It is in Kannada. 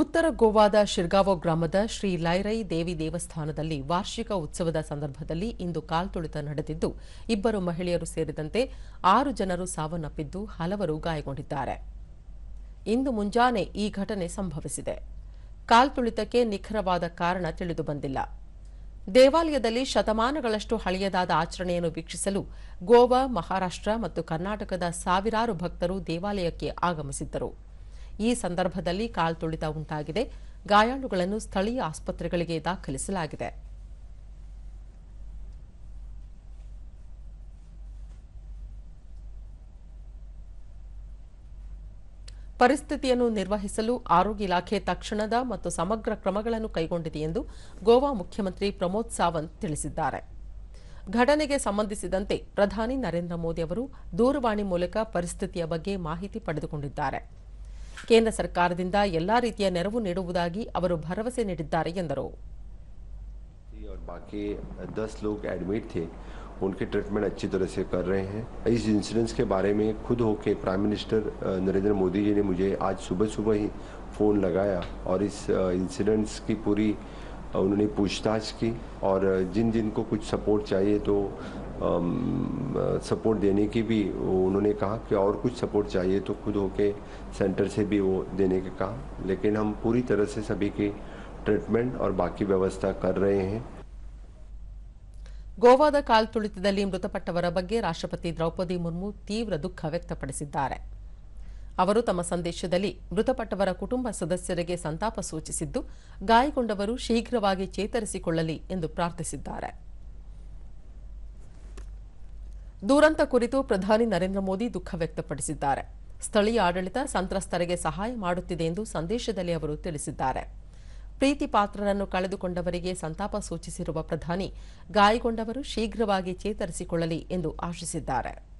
ಉತ್ತರ ಗೋವಾದ ಶಿರ್ಗಾವೋ ಗ್ರಾಮದ ಶ್ರೀ ಲೈರೈ ದೇವಿ ದೇವಸ್ಥಾನದಲ್ಲಿ ವಾರ್ಷಿಕ ಉತ್ಸವದ ಸಂದರ್ಭದಲ್ಲಿ ಇಂದು ಕಾಲ್ತುಳಿತ ನಡೆದಿದ್ದು, ಇಬ್ಬರು ಮಹಿಳೆಯರು ಸೇರಿದಂತೆ ಆರು ಜನರು ಸಾವನ್ನಪ್ಪಿದ್ದು, ಹಲವರು ಗಾಯಗೊಂಡಿದ್ದಾರೆ. ಇಂದು ಮುಂಜಾನೆ ಈ ಘಟನೆ ಸಂಭವಿಸಿದೆ. ಕಾಲ್ತುಳಿತಕ್ಕೆ ನಿಖರವಾದ ಕಾರಣ ತಿಳಿದು ಬಂದಿಲ್ಲ. ದೇವಾಲಯದಲ್ಲಿ ಶತಮಾನಗಳಷ್ಟು ಹಳೆಯದಾದ ಆಚರಣೆಯನ್ನು ವೀಕ್ಷಿಸಲು ಗೋವಾ, ಮಹಾರಾಷ್ಟ್ರ ಮತ್ತು ಕರ್ನಾಟಕದ ಸಾವಿರಾರು ಭಕ್ತರು ದೇವಾಲಯಕ್ಕೆ ಆಗಮಿಸಿದ್ದರು. ಈ ಸಂದರ್ಭದಲ್ಲಿ ಕಾಲ್ತುಳಿತ ಉಂಟಾಗಿದೆ. ಗಾಯಾಳುಗಳನ್ನು ಸ್ಥಳೀಯ ಆಸ್ಪತ್ರೆಗಳಿಗೆ ದಾಖಲಿಸಲಾಗಿದೆ. ಪರಿಸ್ಥಿತಿಯನ್ನು ನಿರ್ವಹಿಸಲು ಆರೋಗ್ಯ ಇಲಾಖೆ ತಕ್ಷಣದ ಮತ್ತು ಸಮಗ್ರ ಕ್ರಮಗಳನ್ನು ಕೈಗೊಂಡಿದೆ ಎಂದು ಗೋವಾ ಮುಖ್ಯಮಂತ್ರಿ ಪ್ರಮೋದ್ ಸಾವಂತ್ ತಿಳಿಸಿದ್ದಾರೆ. ಘಟನೆಗೆ ಸಂಬಂಧಿಸಿದಂತೆ ಪ್ರಧಾನಿ ನರೇಂದ್ರ ಮೋದಿ ಅವರು ದೂರವಾಣಿ ಮೂಲಕ ಪರಿಸ್ಥಿತಿಯ ಬಗ್ಗೆ ಮಾಹಿತಿ ಪಡೆದುಕೊಂಡಿದ್ದಾರೆ. ಕೇಂದ್ರ ಸರ್ಕಾರದಿಂದ ಎಲ್ಲಾ ರೀತಿಯ ನೆರವು ನೀಡುವುದಾಗಿ ಅವರು ಭರವಸೆ ನೀಡಿದ್ದಾರೆ ಎಂದರು और बाकी दस लोग एडमिट थे उनके ट्रीटमेंट अच्छी तरह से कर रहे हैं इस इंसिडेंस के बारे में खुद होके prime minister uh, Narendra Modi ji ने मुझे आज सुबह सुबह ही फ़ोन लगाया और इस इंसिडेंट्स की पूरी अ, उन्होंने पूछताछ की और अ, जिन जिन को कुछ सपोर्ट चाहिए तो सपोर्ट देने की भी वो उन्होंने कहा कि और कुछ सपोर्ट चाहिए तो खुद होके सेंटर से भी वो देने के कहा लेकिन हम पूरी तरह से सभी की ट्रीटमेंट और बाकी व्यवस्था कर रहे हैं ಗೋವಾದ ಕಾಲ್ತುಳಿತದಲ್ಲಿ ಮೃತಪಟ್ಟವರ ಬಗ್ಗೆ ರಾಷ್ಟ್ರಪತಿ ದ್ರೌಪದಿ ಮುರ್ಮು ತೀವ್ರ ದುಃಖ ವ್ಯಕ್ತಪಡಿಸಿದ್ದಾರೆ ಅವರು ತಮ್ಮ ಸಂದೇಶದಲ್ಲಿ ಮೃತಪಟ್ಟವರ ಕುಟುಂಬ ಸದಸ್ಯರಿಗೆ ಸಂತಾಪ ಸೂಚಿಸಿದ್ದು, ಗಾಯಗೊಂಡವರು ಶೀಘ್ರವಾಗಿ ಚೇತರಿಸಿಕೊಳ್ಳಲಿ ಎಂದು ಪ್ರಾರ್ಥಿಸಿದ್ದಾರೆ. ದುರಂತ ಕುರಿತು ಪ್ರಧಾನಿ ನರೇಂದ್ರ ಮೋದಿ ದುಃಖ ವ್ಯಕ್ತಪಡಿಸಿದ್ದಾರೆ. ಸ್ಥಳೀಯ ಆಡಳಿತ ಸಂತ್ರಸ್ತರಿಗೆ ಸಹಾಯ ಮಾಡುತ್ತಿದೆ ಎಂದು ಸಂದೇಶದಲ್ಲಿ ಅವರು ತಿಳಿಸಿದ್ದಾರೆ. ಪ್ರೀತಿ ಪಾತ್ರರನ್ನು ಕಳೆದುಕೊಂಡವರಿಗೆ ಸಂತಾಪ ಸೂಚಿಸಿರುವ ಪ್ರಧಾನಿ, ಗಾಯಗೊಂಡವರು ಶೀಘ್ರವಾಗಿ ಚೇತರಿಸಿಕೊಳ್ಳಲಿ ಎಂದು ಆಶಿಸಿದ್ದಾರೆ.